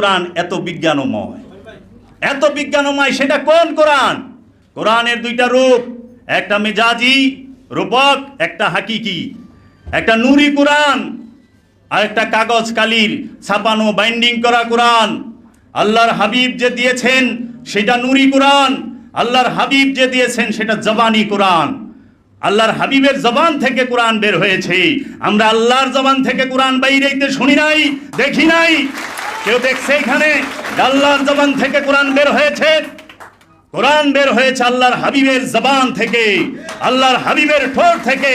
কোরআন এত বিজ্ঞানময়? এত বিজ্ঞানময়, সেটা কোন কোরআন? কোরআনের দুইটা রূপ, একটা মেজাজি রূপক, একটা হাকিকি। একটা নুরি কোরআন, আর একটা কাগজ কালির ছাপানো, বাইন্ডিং করা কোরআন। আল্লাহর হাবিব যে দিয়েছেন, সেটা নুরি কোরআন। আল্লাহর হাবিব যে দিয়েছেন, সেটা জবানি কোরআন। আল্লাহর হাবিবের জবান থেকে কোরআন বের হয়েছে। আমরা আল্লাহর জবান থেকে কোরআন বাইরেইতে শুনি নাই, দেখি নাই। কেউ দেখছে এখানে? আল্লাহর জবান থেকে কোরআন বের হয়েছে? কোরআন বের হয়েছে আল্লাহর হাবিবের জবান থেকে, আল্লাহর হাবিবের ঠোঁট থেকে।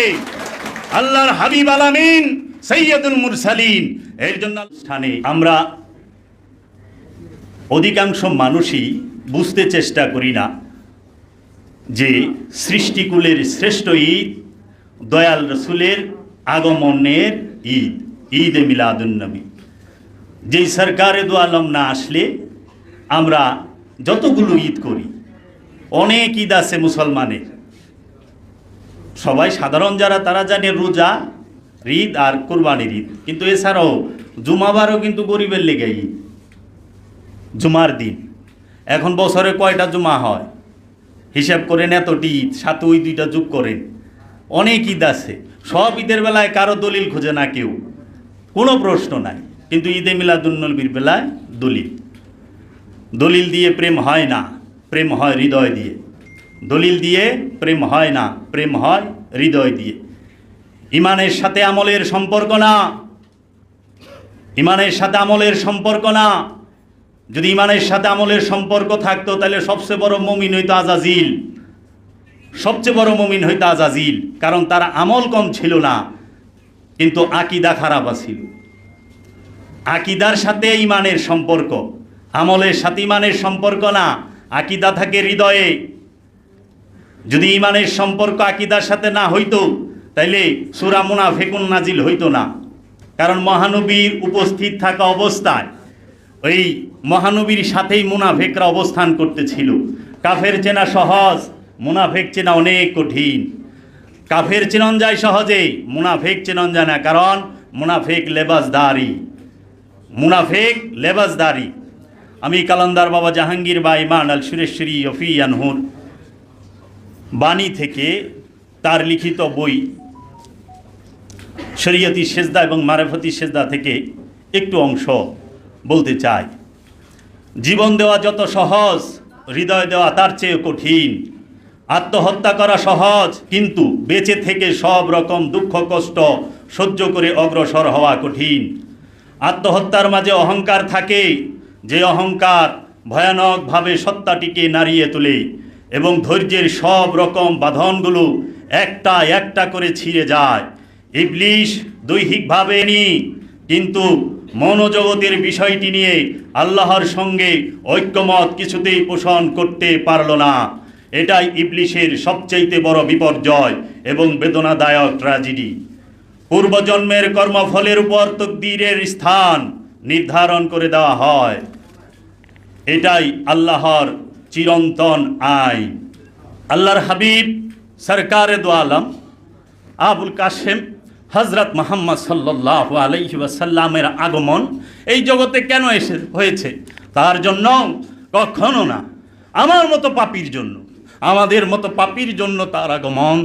আল্লাহর হাবিব আলামিন সৈয়দুল মুরসালিন। এর জন্য স্থানে আমরা অধিকাংশ মানুষই বুঝতে চেষ্টা করি না যে সৃষ্টিকুলের শ্রেষ্ঠ ঈদ, দয়াল রসুলের আগমনের ঈদ ঈদ এ মিলাদুন্নবী যেই সরকারে দু আলম না আসলে আমরা যতগুলো ঈদ করি, অনেক ঈদ আছে মুসলমানের। সবাই সাধারণ যারা, তারা জানে রোজা, ঈদ আর কোরবানির ঈদ। কিন্তু এছাড়াও জুমাবারও কিন্তু গরিবের লেগে ঈদ। জুমার দিন। এখন বছরে কয়টা জুমা হয়? হিসাব করেন এতটি ঈদ সাথে ওই দুইটা যোগ করেন। অনেক ঈদ আছে। সব ঈদের বেলায় কারও দলিল খোঁজে না কেউ। কোনো প্রশ্ন নাই। কিন্তু ঈদে মিলাদুন্নবীর বেলায় দলিল। দলিল দিয়ে প্রেম হয় না, প্রেম হয় হৃদয় দিয়ে। দলিল দিয়ে প্রেম হয় না, প্রেম হয় হৃদয় দিয়ে। ইমানের সাথে আমলের সম্পর্ক না। ইমানের সাথে আমলের সম্পর্ক না। যদি ইমানের সাথে আমলের সম্পর্ক থাকতো, তাহলে সবচেয়ে বড় মমিন হইতো আজাজিল। সবচেয়ে বড় মমিন হইতো আজাজিল, কারণ তার আমল কম ছিল না, কিন্তু আকিদা খারাপ আছিল। আকিদার সাথে ইমানের সম্পর্ক। আমলের সাথে ইমানের সম্পর্ক না, আকিদা থাকে হৃদয়ে। যদি ইমানের সম্পর্ক আকিদার সাথে না হইতো, তাইলে সুরা মুনাফেকুন নাজিল হইতো না। কারণ মহানবীর উপস্থিত থাকা অবস্থায় ওই মহানবীর সাথেই মুনাফেকরা অবস্থান করতেছিল। কাফের চেনা সহজ, মুনাফেক চেনা অনেক কঠিন। কাফের চেনন যায় সহজে মুনাফেক চেনন যায় না, কারণ মুনাফেক লেবাসদারি। মুনাফেক, লেবাসদারি। আমি কালান্দার বাবা জাহাঙ্গীর বা ইমান আল সুরেশ্বরী অফি আনহুর বাণী থেকে তার লিখিত বই শরীয়তি সেজদা এবং মারেফতি সেজদা থেকে একটু অংশ বলতে চাই। জীবন দেওয়া যত সহজ, হৃদয় দেওয়া তার চেয়ে কঠিন। আত্মহত্যা করা সহজ, কিন্তু বেঁচে থেকে সব রকম দুঃখ কষ্ট সহ্য করে অগ্রসর হওয়া কঠিন। আত্মহত্যার মাঝে অহংকার থাকে, যে অহংকার ভয়ানকভাবে সত্তাটিকে নাড়িয়ে তোলে এবং ধৈর্যের সব রকম বাঁধনগুলো একটা একটা করে ছিঁড়ে যায়। ইবলিশ দৈহিকভাবে নি কিন্তু মনোজগতের বিষয়টি নিয়ে আল্লাহর সঙ্গে ঐক্যমত কিছুতেই পোষণ করতে পারল না। এটাই ইবলিশের সবচাইতে বড় বিপর্যয় এবং বেদনাদায়ক ট্র্যাজেডি। পূর্বজন্মের কর্মফলের উপর তকদিরের স্থান নির্ধারণ করে দেওয়া হয়। এটাই আল্লাহর চিরন্তন আইন। আল্লাহর হাবিব, সরকারে দো আলম, আবুল কাশেম হজরত মোহাম্মদ সাল্লাহ আলহি ওয়াসাল্লামের আগমন এই জগতে কেন এসে হয়েছে? তার জন্য কখনো না। আমার মতো পাপির জন্য, আমাদের মতো পাপির জন্য তার আগমন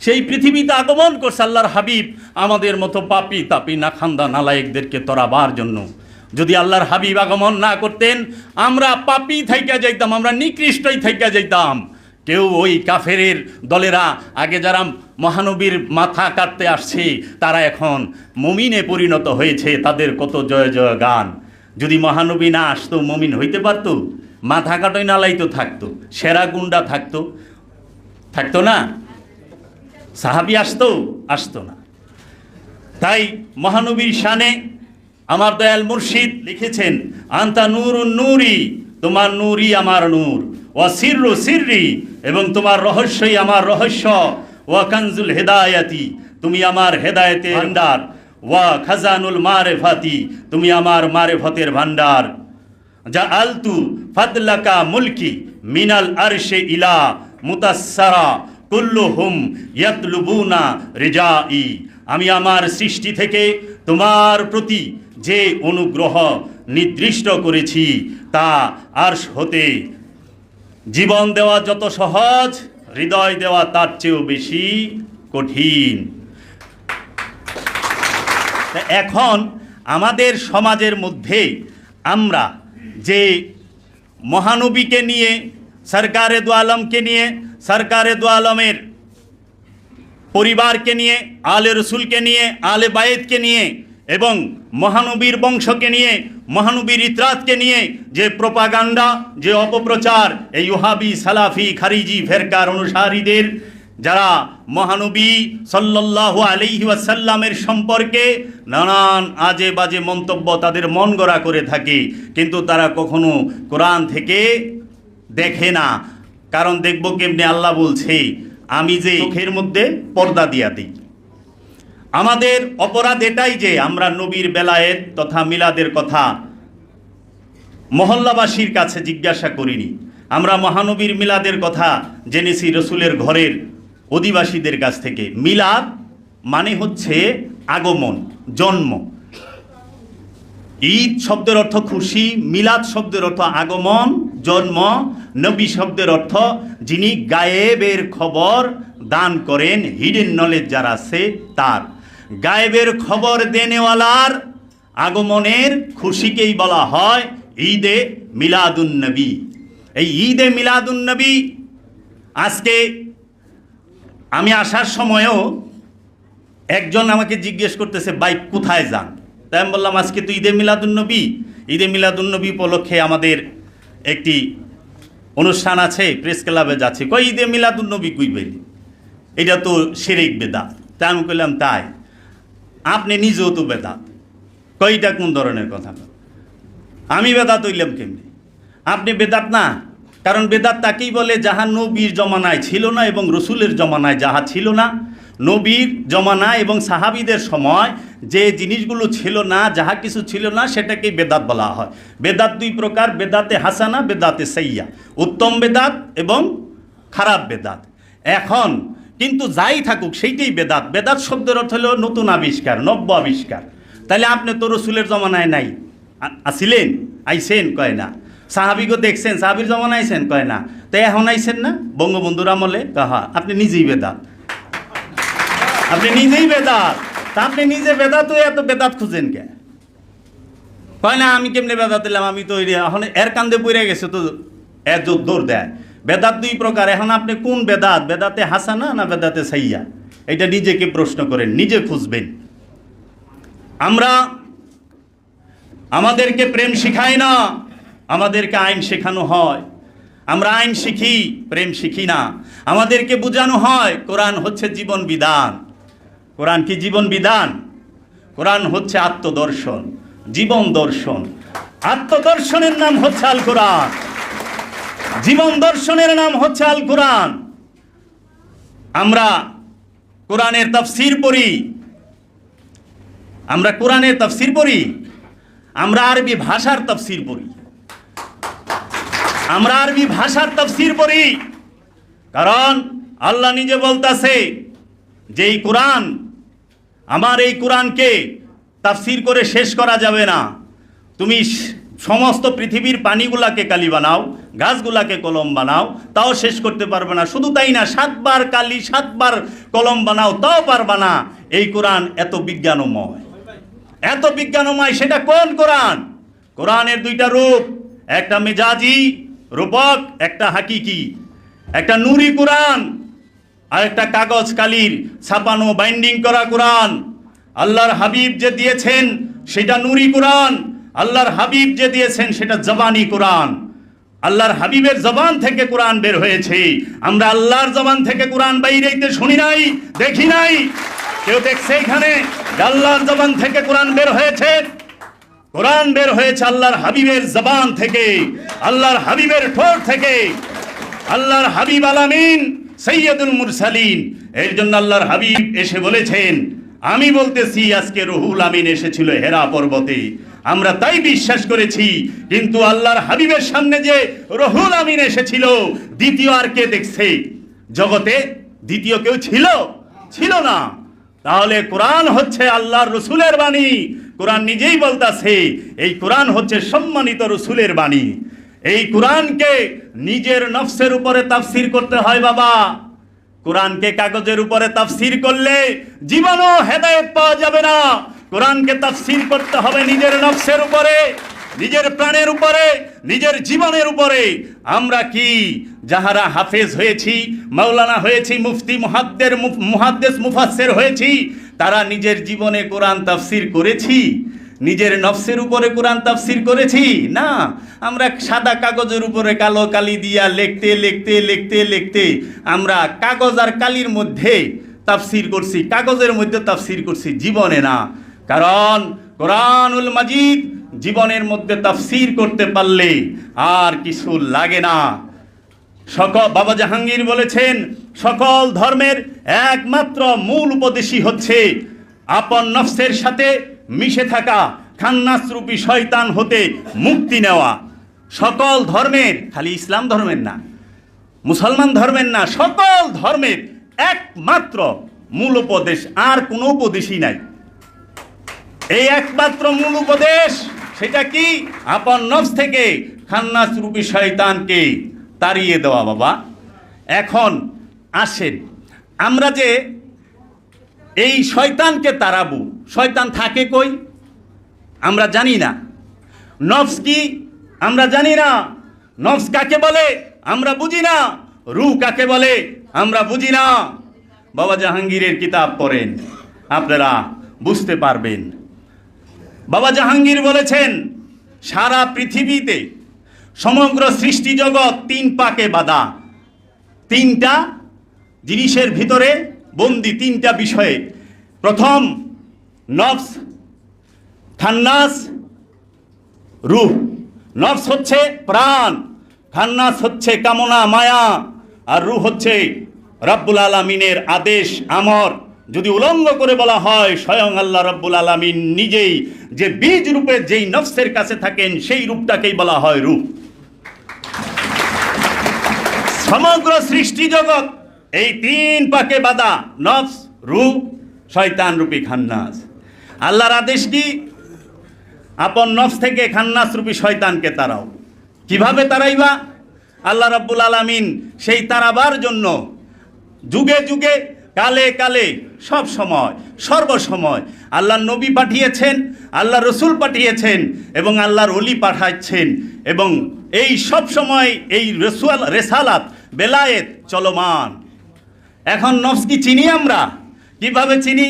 সেই পৃথিবীতে আগমন করছে আল্লাহর হাবিব, আমাদের মতো পাপি তাপি না খান্দা নালায়েকদেরকে তরাবার জন্য। যদি আল্লাহর হাবিব আগমন না করতেন, আমরা পাপি থাইকা যাইতাম, আমরা নিকৃষ্টই থাইকা যাইতাম। কেউ ওই কাফেরের দলেরা, আগে যারা মহানবীর মাথা কাটতে আসছে, তারা এখন মমিনে পরিণত হয়েছে, তাদের কত জয় জয় গান। যদি মহানবী না আসতো, মমিন হইতে পারতো? মাথা কাটই নালাই তো থাকতো, সেরা গুন্ডা থাকতো। থাকতো না? সাহাবি আসতো আসতো না। তাই মহানবীর শানে আমার দয়াল মুর্শিদ লিখেছেন, আন্তা নূর নূরি, তোমার নূরই আমার নূর। ও সিররু সিররি, এবং তোমার রহস্যই আমার রহস্য। ও কানজুল হেদায়াতি, তুমি আমার হেদায়তের ভান্ডার ওয়া খাজানুল মারেফাতি, তুমি আমার মারেফতের ভান্ডার যা আলতু ফাদলাকা মুলকি মিনাল আরশে ইলা মুতাসারা কুল্লুহুম ইয়াতলুবুনা রিজাই। আমি আমার সৃষ্টি থেকে তোমার প্রতি যে অনুগ্রহ নির্দিষ্ট করেছি, তা আর হতে জীবন দেওয়া যত সহজ, হৃদয় দেওয়া তার চেয়েও বেশি কঠিন। এখন আমাদের সমাজের মধ্যে আমরা যে মহানবীকে নিয়ে সরকারে দু আলমকে নিয়ে, সরকারে দু আলমের পরিবারকে নিয়ে, আলে রসুলকে নিয়ে, আলে বায়েতকে নিয়ে এবং মহানবীর বংশকে নিয়ে, মহানবীর ইতরাতকে নিয়ে যে প্রোপাগান্ডা, যে অপপ্রচার, এই ওহাবি, সালাফি, খারিজি, ফেরকার অনুসারীদের, যারা মহানবী সাল্লাল্লাহু আলাইহি ওয়াসাল্লামের সম্পর্কে নানান আজে বাজে মন্তব্য তাদের মন গড়া করে থাকে। কিন্তু তারা কখনো কোরআন থেকে দেখে না। কারণ দেখব কেমনি আল্লাহ বলছে, আমি যে চোখের মধ্যে পর্দা দিয়া দিই। আমাদের অপরাধ এটাই যে আমরা নবীর বেলায়েত তথা মিলাদের কথা মহল্লাবাসীর কাছে জিজ্ঞাসা করিনি। আমরা মহানবীর মিলাদের কথা জেনেছি রসুলের ঘরের অধিবাসীদের কাছ থেকে। মিলাদ মানে হচ্ছে আগমন, জন্ম। ঈদ শব্দের অর্থ খুশি, মিলাদ শব্দের অর্থ আগমন, জন্ম নবী শব্দের অর্থ, যিনি গায়েবের খবর দান করেন হিডেন নলেজ যারা আছে তার। গায়েবের খবর দেনেওয়ালার আগমনের খুশিকেই বলা হয় ঈদে মিলাদুন নবী। এই ঈদে মিলাদুন নবী আজকে আমি আসার সময়ও একজন আমাকে জিজ্ঞেস করতেছে বাইক কোথায় যান? তাই আমি বললাম, আজকে তো ঈদে মিলাদুন্নবী ঈদে মিলাদুন্নবী উপলক্ষে আমাদের একটি অনুষ্ঠান আছে প্রেস ক্লাবে যাচ্ছে। কই ঈদে মিলাদুন্নবী কুই বেলি এটা তো সেরেক বেদাত। তাই আমি কইলাম, তাই। আপনি নিজেও তো বেদাত। কইটা কোন ধরনের কথা? আমি বেদাত হইলাম কেমনি? আপনি বেদাত না? কারণ বেদাত তাকেই বলে, যাহা নবীর জমানায় ছিল না এবং রসুলের জমানায় যাহা ছিল না, নবীর জমানা এবং সাহাবিদের সময় যে জিনিসগুলো ছিল না, যাহা কিছু ছিল না, সেটাকেই বেদাত বলা হয়। বেদাত দুই প্রকার, বেদাতে হাসানা, বেদাতে সাইয়া উত্তম বেদাত এবং খারাপ বেদাত। এখন কিন্তু যাই থাকুক, সেইটাই বেদাত। বেদাত শব্দের অর্থ হলো নতুন আবিষ্কার, নব্য আবিষ্কার। তাহলে আপনি তো রসুলের জমানায় নাই। আসিলেন আইসেন কয় না। সাহাবিগো দেখছেন? সাহাবির জমান আইসেন কয় না। তো এখন আইসেন না? বঙ্গবন্ধুর আমলে? কাহা আপনি নিজেই বেদাত। আপনি নিজেই বেদাত। তা আপনি নিজে বেদাত হয়ে এত বেদাত খুঁজেন কে? কয় না, আমি কেমনে বেদাত দিলাম আমি তো এখন এর কান্দে পড়ে গেছে তো জোর দৌড় দেয়। বেদাত দুই প্রকার। এখন আপনি কোন বেদাত? বেদাতে হাসানা না বেদাতে সাইয়া? এটা নিজেকে প্রশ্ন করেন, নিজে খুঁজবেন। আমরা আমাদেরকে প্রেম শিখাই না, আমাদেরকে আইন শেখানো হয়। আমরা আইন শিখি, প্রেম শিখি না। আমাদেরকে বোঝানো হয়, কোরআন হচ্ছে জীবন বিধান। কোরআন কি জীবন বিধান? কোরআন হচ্ছে আত্মদর্শন, জীবন দর্শন। আত্মদর্শনের নাম হচ্ছে আল কোরআন জীবন দর্শনের নাম হচ্ছে আল কোরআন আমরা কোরআনের তাফসির পড়ি। আমরা কোরআনের তাফসির পড়ি। আমরা আরবি ভাষার তাফসির পড়ি। আমরা আরবি ভাষার তাফসির পড়ি। কারণ আল্লাহ নিজে বলতাছে যে এই কোরআন আমার এই কোরআনকে তাফসির করে শেষ করা যাবে না। তুমি সমস্ত পৃথিবীর পানিগুলাকে কালি বানাও, গাছগুলাকে কলম বানাও, তাও শেষ করতে পারবে না। শুধু তাই না, সাতবার কালি, সাতবার কলম বানাও, তাও পারবে না। এই কোরআন এত বিজ্ঞানময়। এত বিজ্ঞানময়, সেটা কোন কোরআন? কোরআনের দুইটা রূপ, একটা মেজাজি রূপক, একটা হাকিকি। একটা নুরি কোরআন আর একটা কাগজ কালির, ছাপানো বাইন্ডিং করা কোরআন। আল্লাহর হাবিব যে দিয়েছেন, সেটা নুরি কোরআন। আল্লাহর হাবিব যে দিয়েছেন, সেটা জবানি কোরআন। আল্লাহর হাবিবের জবান থেকে কোরআন বের হয়েছে। আমরা আল্লাহর জবান থেকে কোরআন বাইরেইতে শুনি নাই, দেখি নাই। কেউ দেখছে এখানে আল্লাহর জবান থেকে কোরআন বের হয়েছে? কোরআন বের হয়েছে আল্লাহর হাবিবের জবান থেকে, আল্লাহর হাবিবের ঠোঁট থেকে। আল্লাহর হাবিব আলামিন সৈয়দুল মুরসালিন। এর জন্য আল্লাহর হাবিব এসে বলেছেন, আমি বলতেছি, আজকে রহুল আমিন এসেছিল হেরা পর্বতে। আমরা তাই বিশ্বাস করেছি, কিন্তু আল্লাহর হাবিবের সামনে যে রহুল আমিন এসেছিল, দ্বিতীয় আর কে দেখছে? জগতে দ্বিতীয় কেউ ছিল? ছিল না। তাহলে কোরআন হচ্ছে আল্লাহর রসুলের বাণী। কোরআন নিজেই বলতাছে, এই কোরআন হচ্ছে সম্মানিত রসুলের বাণী। এই কোরআনকে নিজের নফসের উপরে তাফসির করতে হয় বাবা। কোরআনকে কাগজের উপরে তাফসির করলে জীবনও হেদায়েত পাওয়া যাবে না। কোরআনকে তাফসির করতে হবে নিজের নফসের উপরে, নিজের প্রাণের উপরে, নিজের জীবনের উপরে। আমরা কি যাহারা হাফেজ হয়েছি, মাওলানা হয়েছি, মুফতি মুহাদ্দের মুহাদ্দেস, মুফাসসির হয়েছি, তারা নিজের জীবনে কোরআন তাফসির করেছি? নিজের নফসের উপরে কোরআন তাফসির করেছি? না। আমরা সাদা কাগজের উপরে কালো কালি দিয়া লিখতে লিখতে লিখতে লিখতে আমরা কাগজ আর কালির মধ্যে তাফসির করছি, কাগজের মধ্যে তাফসির করছি, জীবনে না। কারণ কোরআনুল মাজিদ জীবনের মধ্যে তাফসির করতে পারলে আর কিছু লাগে না। সকল বাবা জাহাঙ্গীর বলেছেন, সকল ধর্মের একমাত্র মূল উপদেশই হচ্ছে আপন নফসের সাথে মিশে থাকা খান্নাসরূপী শয়তান হতে মুক্তি নেওয়া। সকল ধর্মের, খালি ইসলাম ধর্মের না, মুসলমান ধর্মের না, সকল ধর্মের একমাত্র মূল উপদেশ, আর কোনো উপদেশই নাই। এই একমাত্র মূল উপদেশ, সেটা কি? আপন নফস থেকে খান্নাস রূপী শয়তানকে তাড়িয়ে দেওয়া, বাবা। এখন আসেন। আমরা যে এই শয়তানকে তাড়াবো শয়তান থাকে কই? আমরা জানি না। নফস কি? আমরা জানি না। নফস কাকে বলে? আমরা বুঝি না। রূহ কাকে বলে? আমরা বুঝি না। বাবা জাহাঙ্গীরের কিতাব পড়েন। আপনারা বুঝতে পারবেন। বাবা জাহাঙ্গীর বলেছেন, সারা পৃথিবীতে সমগ্র সৃষ্টি জগৎ তিন পাকে বাঁধা। তিনটা জিনিসের ভিতরে বন্দি তিনটা বিষয়ে। প্রথম, নফস, খান্নাস, রূহ। নফস হচ্ছে প্রাণ, খান্নাস হচ্ছে কামনা, মায়া, আর রূহ হচ্ছে রব্বুল আলমিনের আদেশ, আমর। যদি উলঙ্গ করে বলা হয়, স্বয়ং আল্লাহ রব্বুল আলমিন নিজেই যে বীজ রূপে যেই নফসের কাছে থাকেন, সেই রূপটাকেই বলা হয় রূপ সমগ্র সৃষ্টি জগৎ এই তিন পাকে বাদা নফস, রু, শয়তান রূপী খান্নাস। আল্লাহর আদেশ কি? আপন নফস থেকে খান্নাস রূপী শয়তানকে তারাও। কীভাবে তারাইবা? আল্লাহ রাব্বুল আলামিন সেই তারাবার জন্য যুগে যুগে, কালে কালে, সব সময়, সর্বসময় আল্লাহ নবী পাঠিয়েছেন আল্লাহ রসুল পাঠিয়েছেন এবং আল্লাহর অলি পাঠাচ্ছেন এবং এই সব সময় এই রসুয়াল রেসালাত, বেলায়েত চলমান। এখন নফস কি চিনি আমরা? কীভাবে চিনি?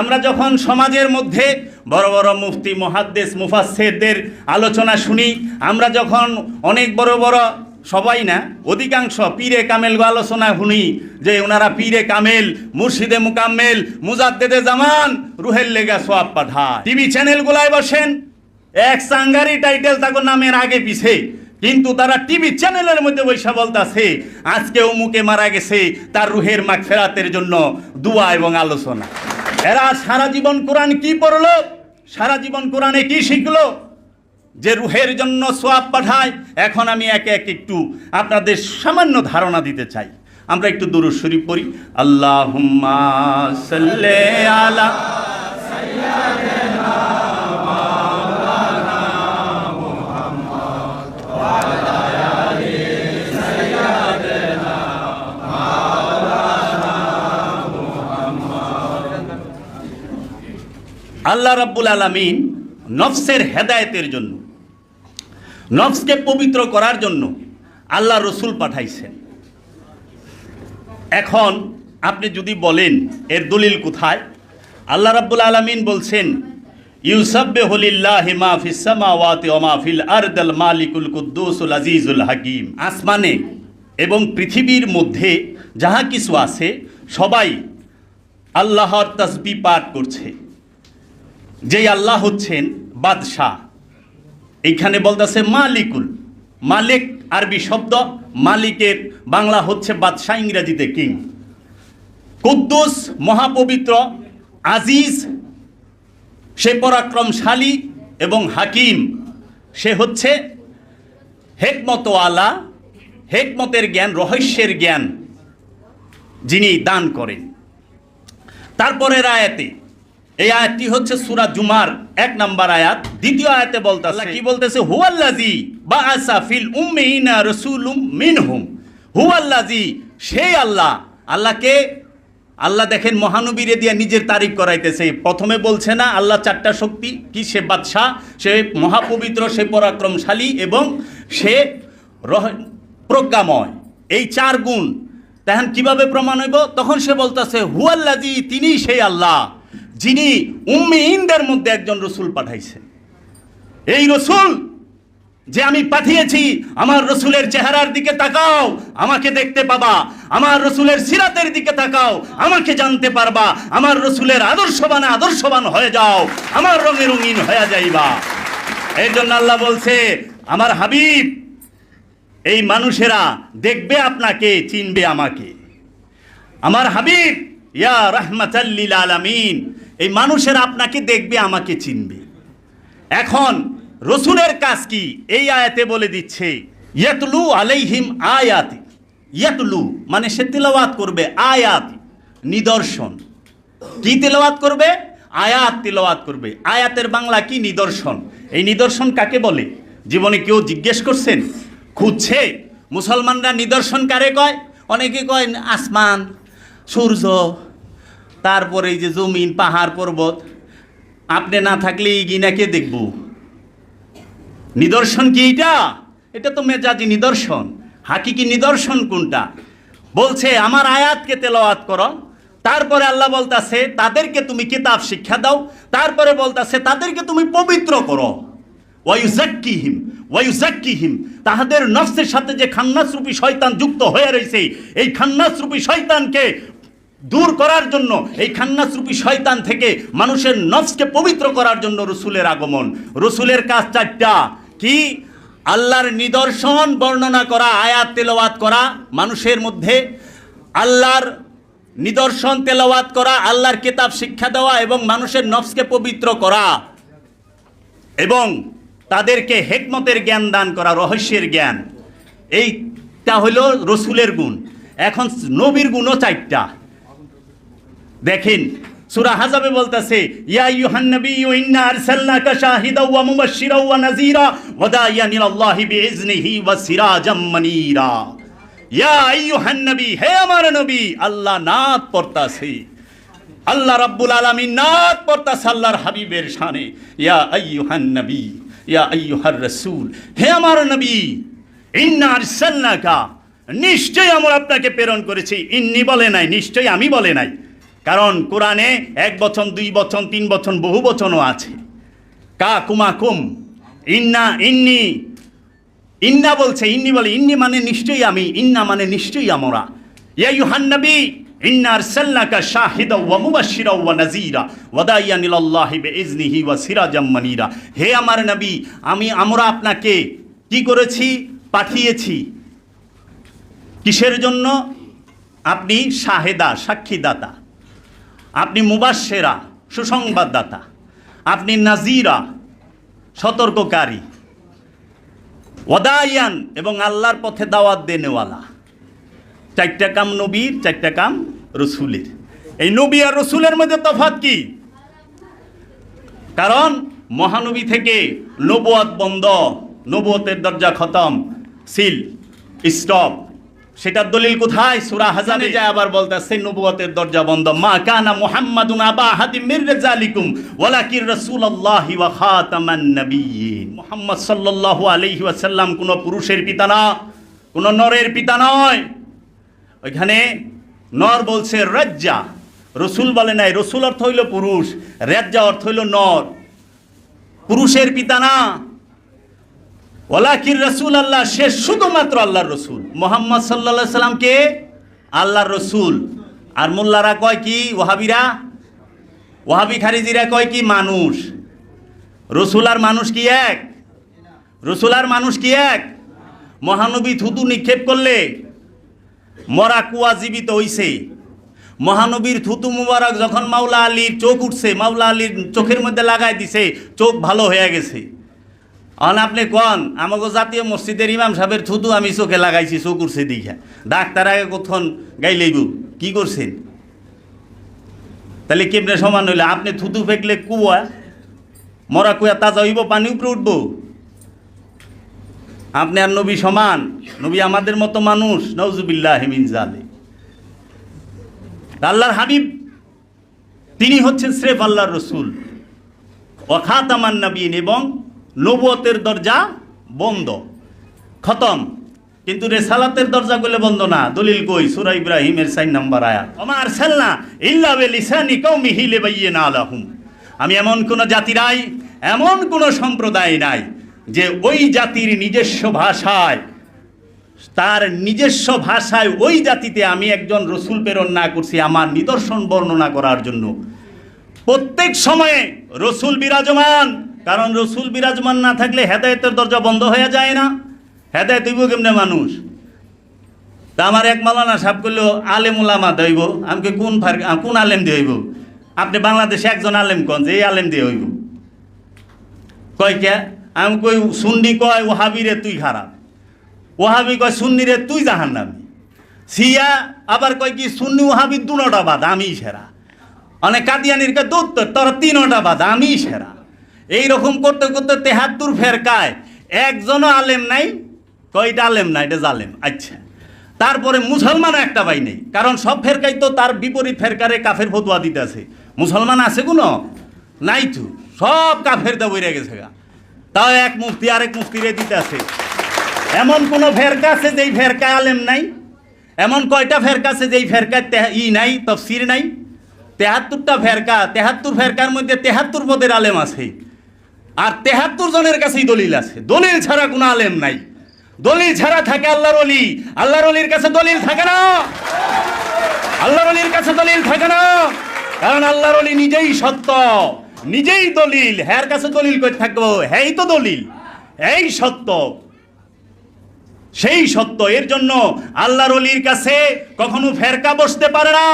আমরা যখন সমাজের মধ্যে বড় বড় মুফতি, মহাদ্দেশ মুফাসেরদের আলোচনা শুনি, আমরা যখন অনেক বড় বড়, সবাই না, অধিকাংশ পীরে কামেল আলোচনা শুনি যে ওনারা পীরে কামেল, মুর্শিদে মুকাম্মেল, মুজাদ্দেদে জামান রুহেল লেগা সোয়াব পাঠায়। টিভি চ্যানেলগুলায় বসেন, এক সাঙ্গারি টাইটেল তাকে নামের আগে পিছে। কিন্তু তারা টিভি চ্যানেলের মধ্যে বৈশা বলতাছে, আজকে অমুকে মারা গেছে, তার রুহের মাগ ফেরাতের জন্য দুয়া এবং আলোচনা। এরা সারা জীবন কোরআন কি পড়ল? সারা জীবন কোরআনে কি শিখলো? যে রুহের জন্য সোয়াব পাঠায়, এখন আমি একে এক একটু আপনাদের সামান্য ধারণা দিতে চাই। আমরা একটু দুরুদ শরীফ পড়ি। আল্লাহ আলা আল্লাহ রাব্বুল আলামিন নফসের হেদায়েতের জন্য, নফসকে পবিত্র করার জন্য আল্লাহ রসুল পাঠাইছেন। এখন আপনি যদি বলেন, এর দলিল কোথায়? আল্লাহ রাব্বুল আলামিন বলছেন ইউসাব্বে হলিল্লাহ মা ফিস সামাওয়াতি ওয়া মা ফিল আরদাল মালিকুল কুদ্দুসুল আজিজুল হাকিম। আসমানে এবং পৃথিবীর মধ্যে যাহা কিছু আছে, সবাই আল্লাহর তসবি পাঠ করছে। যেই আল্লাহ হচ্ছেন বাদশাহ। এইখানে বলতেছে মালিকুল। মালিক আরবি শব্দ, মালিকের বাংলা হচ্ছে বাদশাহ, ইংরেজিতে কিং। কুদ্দুস, মহাপবিত্র, আজিজ, সে পরাক্রমশালী এবং হাকিম। সে হচ্ছে হেকমত আলা হেকমতের জ্ঞান, রহস্যের জ্ঞান যিনি দান করেন। তারপরের আয়াতে এই আয়াতটি হচ্ছে সুরা জুমার এক নাম্বার আয়াত। দ্বিতীয় আয়াতে বলতেছে কি বলতেছে? হুয়াল্লাজি বা আসা ফিল উম্মিনা রসুলুম মিনহুম। হুয়াল্লাজি সেই আল্লাহ, আল্লাহকে আল্লাহ দেখেন মহানবীরে দিয়ে নিজের তারিফ করাইতেছে। প্রথমে বলছে না, আল্লাহ চারটা শক্তি, কি সে বাদশাহ, সে মহাপবিত্র, সে পরাক্রমশালী এবং সে রহ, প্রজ্ঞাময়। এই চার গুণ। তখন কীভাবে প্রমাণ হইব? তখন সে বলতেছে হুয়াল্লাজি তিনি সেই আল্লাহ। যিনি উম্মিনদের মধ্যে একজন রসুল পাঠাইছে। এই রসুল যে আমি পাঠিয়েছি, আমার রসুলের চেহারার দিকে তাকাও, আমাকে দেখতে পাবা। আমার রসুলের সিরাতের দিকে তাকাও, আমাকে জানতে পারবা। আমার রসুলের আদর্শবান আদর্শবান হয়ে যাও, আমার রঙে রঙিন হয়ে যাইবা। এই জন্য আল্লাহ বলছে, আমার হাবিব, এই মানুষেরা দেখবে আপনাকে, চিনবে আমাকে। আমার হাবিব, ইয়া রহমাতাল্লিল আলামিন এই মানুষের আপনাকে দেখবে, আমাকে চিনবে। এখন রসুলের কাজ কি? এই আয়াতে বলে দিচ্ছে, ইয়াতলু আলাইহিম আয়াতি, ইয়াতলু মানে সে তিলাওয়াত করবে, আয়াত, নিদর্শন। কি তিলাওয়াত করবে? আয়াত তিলাওয়াত করবে। আয়াতের বাংলা কি? নিদর্শন। এই নিদর্শন কাকে বলে? জীবনে কেউ জিজ্ঞেস করছেন, খুঁজছে, মুসলমানরা নিদর্শন কারে কয়? অনেকে কয়, আসমান, সূর্য তারপরে যে জমিন, পাহাড়, পর্বত, আপনি না থাকলে এই গিনাকে দেখব? নিদর্শন কি এটা এটা তো মেজাজি নিদর্শন। হাকিকি নিদর্শন কোনটা? বলছে, আমার আয়াতকে তেলাওয়াত করো। তারপরে আল্লাহ বলতাছে, তাদেরকে তুমি কিতাব শিক্ষা দাও। তারপরে বলতাছে, তাদেরকে তুমি পবিত্র করো। ওয়াইজাক্কিহিম ওয়াইজাক্কিহিম তাহাদের নফসের সাথে যে খান্নাসরূপী শয়তান যুক্ত হয়ে রয়েছে এই খান্নাসরূপী শয়তানকে দূর করার জন্য, এই খান্নাসরূপী শয়তান থেকে মানুষের নফসকে পবিত্র করার জন্য রসুলের আগমন। রসুলের কাজ চারটা। কি? আল্লাহর নিদর্শন বর্ণনা করা, আয়াত তেলাওয়াত করা মানুষের মধ্যে। আল্লাহর নিদর্শন তেলাওয়াত করা, আল্লাহর কিতাব শিক্ষা দেওয়া এবং মানুষের নফসকে পবিত্র করা। এবং তাদেরকে হেকমতের জ্ঞান দান করা, রহস্যের জ্ঞান। এইটা হলো রসুলের গুণ। এখন নবীর গুণও চারটা। দেখেন, সুরা হাজাবে বলতেছে, ইয়া আইয়ুহান নাবিয়্যু ইন্না আরসালনাকা শাহিদাও ওয়া মুবাশশিরাও ওয়া নাযীরা ওয়া দাইয়ান ইলাল্লাহি বিইজনিহি ওয়া সিরাজাম মানীরা। ইয়া আইয়ুহান নবী হে আমার নবী, আল্লাহ নাত পড়তাছে। আল্লাহ রাব্বুল আলামিন নাত পড়তাছে আল্লাহর হাবিবের শানে। ইয়া আইয়ুহান নবী ইয়া আইয়ুহার রাসূল, হে আমার নবী, ইন্না আরসালনাকা, নিশ্চয়ই আমরা আপনাকে প্রেরণ করেছি। ইন্নি বলে নাই, নিশ্চয়ই আমি বলে নাই। কারণ কোরআনে এক বছর দুই বচন, তিন বছর বহু বচনও আছে। কা কুমা কুম ইন্না, ইন্নি, ইন্না বলছে, ইন্নি বলে, ইন্নি মানে নিশ্চয়ই আমি, ইন্না মানে নিশ্চয়ই আমরা। ইয়া ইউহান নবী, ইন্না আরসালনাকা শাহিদা ওয়া মুবাশশিরা ওয়া নাযীরা, ওয়া দাইয়ান ইলাল্লাহি বিইজনিহি ওয়া সিরাজাম মানীরা। হে আমার নবী, আমি, আমরা আপনাকে কি করেছি? পাঠিয়েছি। কিসের জন্য? আপনি শাহেদা, সাক্ষীদাতা। আপনি মুবাসেরা সুসংবাদদাতা। আপনি নাজিরা সতর্ককারী। ওদায়ান এবং আল্লাহর পথে দাওয়াত দেনেওয়ালা। চারটা কাম নবীর, চারটা কাম রসুলের। এই নবী আর রসুলের মধ্যে তফাৎ কি? কারণ মহানবী থেকে নবুয়াত বন্ধ, নবুয়তের দরজা খতম, সিল, স্টপ। সেটার দলিল কোথায়? সুরা হাজানে যায় আবার বলতেছে নবুয়তের দরজা বন্ধ। মা কানা মুহাম্মাদুন আবা হাদিম মির রিজালিকুম ওয়ালাকির রাসূলুল্লাহি ওয়া খাতামান নাবিয়্যিন। মুহাম্মদ সাল্লাল্লাহু আলাইহি ওয়াসাল্লাম কোনো পুরুষের পিতা না কোনো নরের পিতা নয়। ওইখানে নর বলছে রাজ্জা। রসুল বলে নাই রসুল অর্থ হইল পুরুষ রেজ্জা অর্থ হইল নর। পুরুষের পিতা না। ওলাকির রসুল আল্লাহ, সে শুধুমাত্র আল্লাহর রসুল। মোহাম্মদ সাল্লা সাল্লামকে আল্লাহর রসুল। আর মোল্লারা কয় কি? ওহাবিরা ওহাবি খারিজিরা কয় কি? মানুষ। রসুল আর মানুষ কি এক? রসুল আর মানুষ কি এক? মহানবী থুতু নিক্ষেপ করলে মরা কুয়া জীবিত হইছে। মহানবীর থুতু মুবারক যখন মাওলা আলীর চোখ উঠছে, মাওলা আলীর চোখের মধ্যে লাগাই দিছে, চোখ ভালো হয়ে গেছে। অন আপনি কন? আমাকে জাতীয় মসজিদের ইমাম সাহেবের থুতু আমি চোখে লাগাইছি উঠছে দিঘা ডাক্তার আগে কখন গাইলেইব কি করছেন? তাহলে কেমনে সমান হইলে? আপনি থুতু ফেকলে কুয়া, মরা কুয়া তাজা হইব, পানি উপরে উঠবো? আপনি আর নবী সমান? নবী আমাদের মতো মানুষ? নওজুবিল্লাহ হেমিন জালে আল্লাহর হাবিব, তিনি হচ্ছেন স্রেফ আল্লাহর রসুল। ওখাতামান নবীন এবং নবুয়তের দরজা বন্ধ। খতম। কিন্তু রেসালাতের দরজা গুলো বন্ধ না। দলিল কই? সূরা ইব্রাহিমের সাইন নাম্বার আয়াত। আমার সাল্লা ইল্লা বিলিসানি কওমিহি লিবাইয়িনা লাহুম। আমি এমন কোন জাতি নাই, এমন কোন সম্প্রদায় নাই যে ওই জাতির নিজস্ব ভাষায়, তার নিজস্ব ভাষায় ওই জাতিতে আমি একজন রসুল প্রেরণ না করছি, আমার নিদর্শন বর্ণনা করার জন্য। প্রত্যেক সময়ে রসুল বিরাজমান। কারণ রসুল বিরাজমান না থাকলে হেদায়তের দরজা বন্ধ হয়ে যায় না। হেদায়ত হইব কেমনে মানুষ? তা আমার এক মালানা সাপ করল আলেম উলামা দইব আমাকে কোন কোন আলেম দিয়ে হইব? আপনি বাংলাদেশে একজন আলেম কন যে এই আলেম দিয়ে হইব? কয় কে? আমি কই, সুন্নি কয়, ওহাবি রে তুই খারাপ। ওহাবি কয়, সুন্নি রে তুই জাহান নামি সিয়া আবার কয় কি, সুন্নি ও ওহাবি দুটা বাদ আমি সেরা। অনেক কাদিয়ানির কে দৌড় তোর তিনটা বাদ আমি সেরা। এইরকম করতে করতে তেহাত্তর ফেরকায়। একজনও আলেম নাই, কয়টা আলেম নাই, এটা জালেম আচ্ছা। তারপরে মুসলমানও একটা ভাই নেই, কারণ সব ফেরকাই তো তার বিপরীত ফেরকারে কাফের ফতুয়া দিতে আছে মুসলমান আছে কোনো? নাই তো, সব কাফের দা বইরে গেছে গা। তাও এক মুফতি আরেক মুফতিরে দিতে আছে এমন কোন ফেরকা আছে যেই ফেরকা আলেম নাই? এমন কয়টা ফেরকা আছে যেই ফেরকা ই নাই, তফসির নাই? তেহাত্তরটা ফেরকা, তেহাত্তর ফেরকার মধ্যে তেহাত্তর পদের আলেম আছে। আর তেহাত্তর জনের কাছেই দলিল আছে। দলিল ছাড়া কোনো আলেম নাই। দলিল ছাড়া থাকে আল্লাহর অলি আল্লাহর অলির কাছে দলিল থাকে না। আল্লাহর অলির কাছে দলিল থাকে না। কারণ আল্লাহর অলি নিজেই সত্য। নিজেই দলিল। হ্যার কাছে দলিল করে থাকব? হ্যাঁ তো দলিল। এই সত্য। সেই সত্য। এর জন্য আল্লাহর অলির কাছে কখনো ফেরকা বসতে পারে না।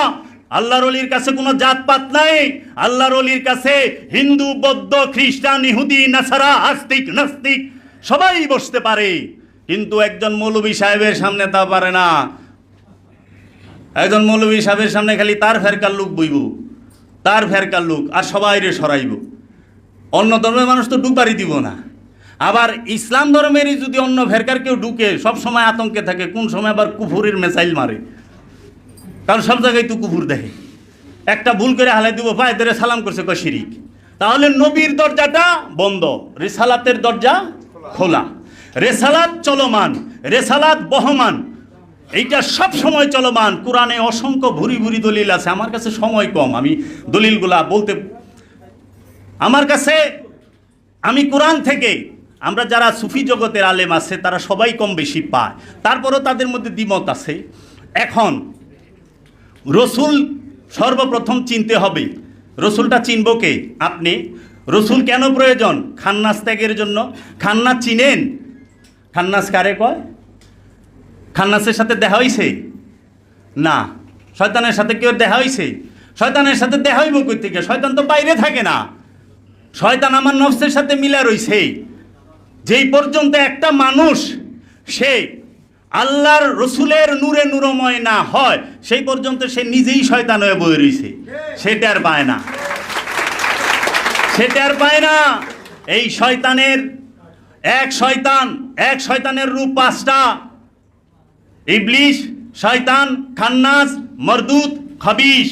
আল্লাহর অলির কাছে কোনো জাতপাত নাই। আল্লাহর অলির কাছে হিন্দু, বৌদ্ধ, খ্রিস্টান, ইহুদি, নাসারা, আস্তিক, নাস্তিক সবাই বসতে পারে। কিন্তু একজন মৌলবী সাহেবের সামনে তা পারে না। একজন মৌলবী সাহেবের সামনে খালি তার ফেরকার লোক বইব, তার ফেরকার লোক আর সবাই রে সরাইব। অন্য ধর্মের মানুষ তো ডুবারি দিব না। আবার ইসলাম ধর্মেরই যদি অন্য ফেরকার কেউ ঢুকে সব সময় আতঙ্কে থাকে, কোন সময় আবার কুফুরের মেসাইল মারে। কারণ সব জায়গায় তো কুফুর দেখে। একটা ভুল করে হালাই দিব পায়ে ধরে সালাম করছে, কয় শিরিক। তাহলে নবীর দরজাটা বন্ধ, রেসালাতের দরজা খোলা। রেসালাত চলমান, রেসালাত বহমান। এইটা সব সময় চলমান। কোরআনে অসংখ্য ভুরি ভুরি দলিল আছে। আমার কাছে সময় কম, আমি দলিলগুলা বলতে আমার কাছে আমি কোরআন থেকে আমরা যারা সুফি জগতের আলেম আছে, তারা সবাই কম বেশি পায়। তারপরও তাদের মধ্যে দ্বিমত আছে। এখন রসুল সর্বপ্রথম চিনতে হবে। রসুলটা চিনব কে? আপনি। রসুল কেন প্রয়োজন? খান্নাস ত্যাগের জন্য। খান্নাস চিনেন? খান্নাস কারে কয়? খান্নাসের সাথে দেখা হইছে? না। শয়তানের সাথে কেউ দেখা হইছে? শয়তানের সাথে দেখা হইব কই থেকে? শয়তান তো বাইরে থাকে না। শয়তান আমার নফসের সাথে মিলা রইছে। যেই পর্যন্ত একটা মানুষ সে আল্লাহর রসুলের নূরে নূরময় না হয় সেই পর্যন্ত সে নিজেই শয়তান হয়ে বয়ে রয়েছে সেটা আর পায় না। সেটা আর পায় না। এই শয়তানের এক শয়তান এক শয়তানের রূপ পাঁচটা। ইবলিশ শয়তান খান্নাস মরদুত খবিশ।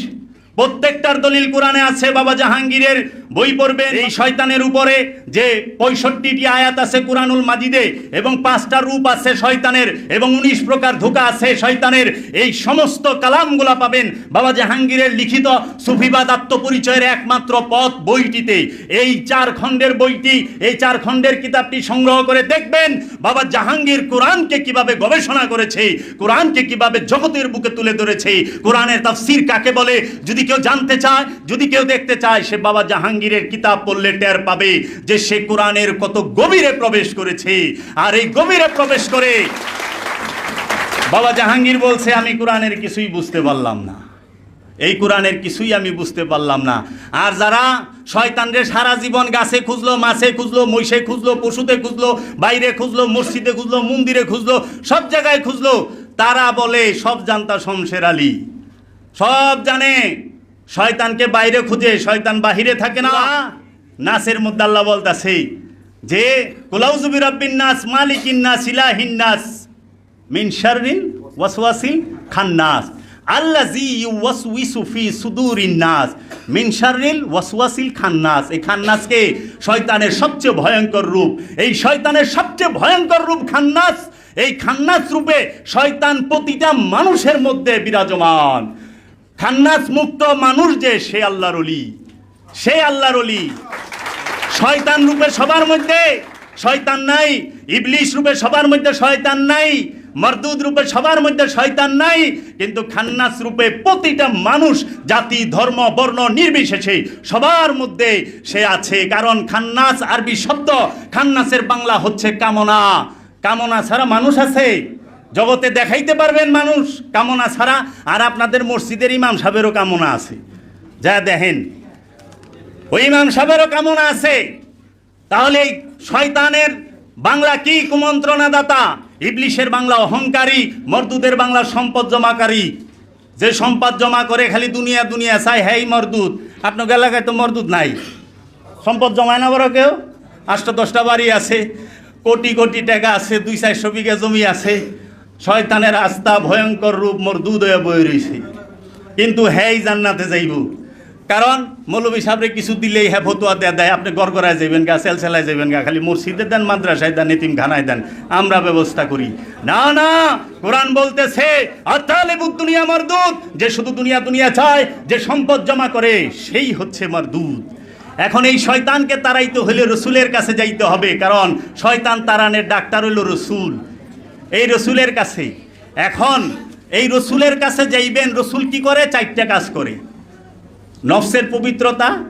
প্রত্যেকটার দলিল কোরআনে আছে বাবা জাহাঙ্গীরের বই পড়বেন এই শয়তানের উপরে যে পঁয়ষট্টিটি আয়াত আছে কোরআনুল মাজিদে এবং পাঁচটা রূপ আছে শয়তানের এবং উনিশ প্রকার ধোকা আছে শয়তানের এই সমস্ত কালামগুলা পাবেন বাবা জাহাঙ্গীরের লিখিত সুফিবাদ আত্মপরিচয়ের একমাত্র পথ বইটিতে। এই চার খণ্ডের বইটি এই চার খণ্ডের কিতাবটি সংগ্রহ করে দেখবেন বাবা জাহাঙ্গীর কোরআনকে কীভাবে গবেষণা করেছে কোরআনকে কীভাবে জগতের বুকে তুলে ধরেছে কোরআনের তাফসির কাকে বলে? যদি কেউ জানতে চায় যদি কেউ দেখতে চায় সে বাবা জাহাঙ্গীরের কিতাব পড়লে টের পাবে যে সে কোরআনের কত গভীরে প্রবেশ করেছে। আর এই গভীরে প্রবেশ করে বাবা জাহাঙ্গীর বলছে, আমি কোরআনের কিছুই বুঝতে পারলাম না। এই কোরআনের কিছুই আমি বুঝতে পারলাম না। আর যারা শয়তানরে সারা জীবন গাছে খুঁজলো, মাছে খুঁজলো, মহিষে খুঁজলো, পশুতে খুঁজলো, বাইরে খুঁজলো, মসজিদে খুঁজলো, মন্দিরে খুঁজলো, সব জায়গায় খুঁজলো, তারা বলে, সব জানতা শমশের আলী। সব জানে শয়তানকে বাইরে খুঁজে শয়তান বাহিরে থাকে না। নাসের মধ্যে আল্লাহ বলতাছে যে কুলাউজুবি রব্বিন নাস মালিকিন নাস ইলাহিন নাস মিন শাররিন ওয়াসওয়াসিল খান্নাস। আল্লাজি ইউওয়াসউইসু ফি সুদুরিন নাস মিন শাররিল ওয়াসওয়াসিল খান্নাস। এই খান্নাসকে শয়তানের সবচেয়ে ভয়ঙ্কর রূপ। এই শয়তানের সবচেয়ে ভয়ঙ্কর রূপ খান্নাস। এই খান্নাস রূপে শয়তান প্রতিটা মানুষের মধ্যে বিরাজমান। খান্নাস মুক্ত মানুষ যে, সে আল্লাহর অলি সে আল্লাহর অলি শয়তান রূপে সবার মধ্যে শয়তান নাই ইবলিশ রূপে সবার মধ্যে শয়তান নাই, মরদুদ রূপে সবার মধ্যে শয়তান নাই, কিন্তু খান্নাস রূপে প্রতিটা মানুষ, জাতি, ধর্ম, বর্ণ, নির্বিশেষে সবার মধ্যে সে আছে। কারণ খান্নাস আরবি শব্দ, খান্নাসের বাংলা হচ্ছে কামনা। কামনা ছাড়া মানুষ আছে। জগতে দেখাইতে পারবেন মানুষ কামনা ছাড়া, আর আপনাদের মসজিদের ইমাম সাহেবেরও কামনা আছে। যা দেখেন, ওই ইমাম সাহেবেরও কামনা আছে। তাহলে এই শয়তানের বাংলা কি কুমন্ত্রণা দাতা ইবলিশের বাংলা অহংকারী, মরদুদের বাংলা সম্পদ জমাকারী। যে সম্পদ জমা করে খালি দুনিয়া দুনিয়া চাই হ্যাঁ মরদুদ আপনার এলাকায় তো মরদুদ নাই। সম্পদ জমায় না বড় কেউ? আটটা দশটা বাড়ি আছে, কোটি কোটি টাকা আছে, দুই চারশো বিঘা জমি আছে। শয়তানের আস্থা ভয়ঙ্কর রূপ মরদুদ হয়ে বয়ে রয়েছে কিন্তু হ্যাঁ জান্নাতে যাইব। কারণ মৌলবী সাহেবরে কিছু দিলেই হ্যাঁ ফতুয়া দেয়া দেয়, আপনি গড়গড়ায় যাবেন গা, সেলসেলায় যাবেন গা, খালি মসজিদে দেন, মাদ্রাসায় দেন নিতিম খানায় দেন, আমরা ব্যবস্থা করি। না না, কোরআন বলতেছে দুনিয়া দুধ যে শুধু দুনিয়া দুনিয়া চায়, যে সম্পদ জমা করে, সেই হচ্ছে আমার দুধ। এখন এই শয়তানকে তারাইতে হলে রসুলের কাছে যাইতে হবে, কারণ শয়তান তারানের ডাক্তার হইল রসুল। এই রসুলের কাছে। এখন এই রসুলের কাছে যাইবেন, রসুল কি করে? চারটা কাজ করে। নফসের পবিত্রতা,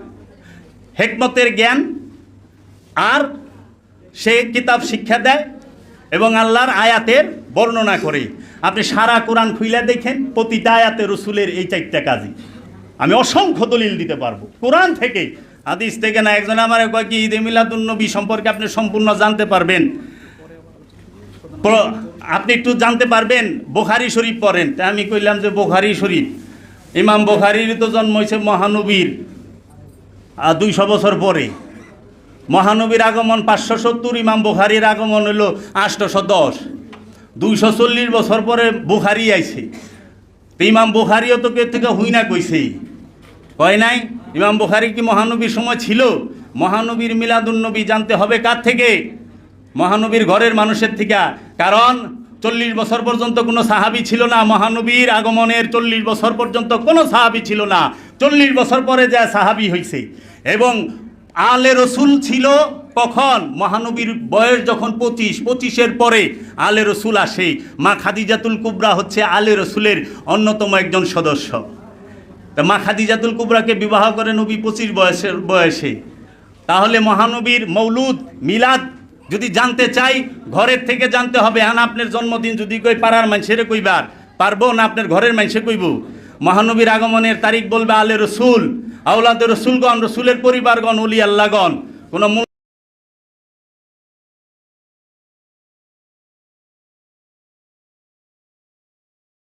হেকমতের জ্ঞান, আর সে কিতাব শিক্ষা দেয় এবং আল্লাহর আয়াতের বর্ণনা করে। আপনি সারা কোরআন খুইলা দেখেন, প্রতিটা আয়াতে রসুলের এই চারটা কাজই। আমি অসংখ্য দলিল দিতে পারব। কোরআন থেকে হাদিস থেকে না, একজন আমার কয় কি ঈদে মিলাদুন্নবী সম্পর্কে আপনি সম্পূর্ণ জানতে পারবেন। প্র- আপনি একটু জানতে পারবেন, বোখারি শরীফ পড়েন। তা আমি কইলাম যে বোখারি শরীফ। ইমাম বোখারির তো জন্ম হয়েছে মহানবীর দুইশো বছর পরে। মহানবীর আগমন পাঁচশো সত্তর, ইমাম বুখারির আগমন হলো আটশোশো দশ। দুইশো চল্লিশ বছর পরে বুখারি আইছে। তো ইমাম বুখারিও তো কে থেকে হুই না কইছে। কয় নাই? ইমাম বুখারি কি মহানবীর সময় ছিল? মহানবীর মিলাদুন্নবী জানতে হবে কার থেকে? মহানবীর ঘরের মানুষের থেকে, কারণ চল্লিশ বছর পর্যন্ত কোনো সাহাবি ছিল না, মহানবীর আগমনের চল্লিশ বছর পর্যন্ত কোনো সাহাবি ছিল না। চল্লিশ বছর পরে যা সাহাবি হয়েছে এবং আলে রসুল ছিল কখন? মহানবীর বয়স যখন পঁচিশ, পঁচিশের পরে আলে রসুল আসে। মা খাদিজাতুল কুবরা হচ্ছে আলে রসুলের অন্যতম একজন সদস্য। তা মা খাদিজাতুল কুবরাকে বিবাহ করে নবী পঁচিশ বয়সের বয়সে। তাহলে মহানবীর মৌলুদ মিলাদ যদি জানতে চাই, ঘরের থেকে জানতে হবে হ্যাঁ আপনার জন্মদিন যদি কই পাড়ার মানুষের কইবার, পারব না আপনার ঘরের মানুষে কইব? মহানবীর আগমনের তারিখ বলবে, আলে রসুল আউলাদের রসুলগণ, রসুলের পরিবারগণ অলি আল্লাহগণ, কোনো